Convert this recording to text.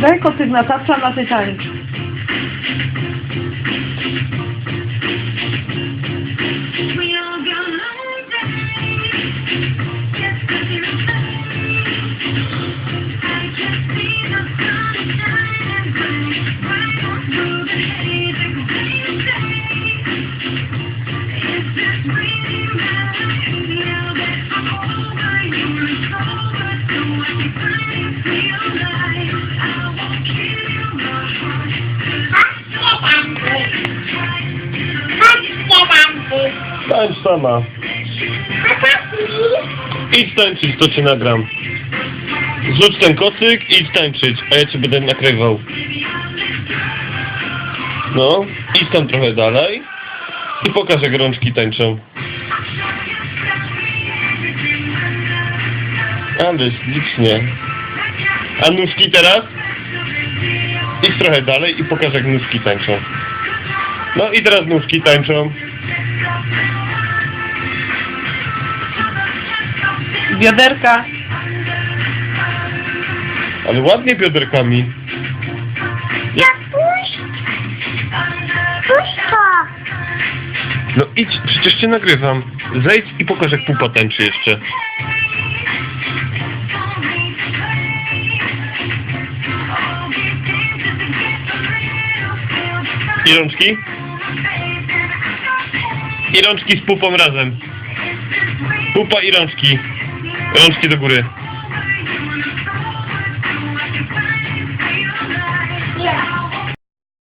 Daj kotyk na tapcza Tańcz sama. Idź tańczyć, to cię nagram. Zrzuć ten kocyk i idź tańczyć, a ja cię będę nakrywał. No, idź tam trochę dalej i pokaż jak tańczą. Ale ślicznie. A nóżki teraz? Idź trochę dalej i pokaż jak nóżki tańczą. No i teraz nóżki tańczą. Bioderka. Ale ładnie bioderkami. Ja puść! Puść to! No idź, przecież cię nagrywam. Zejdź i pokaż jak pupa tańczy jeszcze. I rączki? i rączki z pupą razem. Pupa i rączki. Rączki do góry.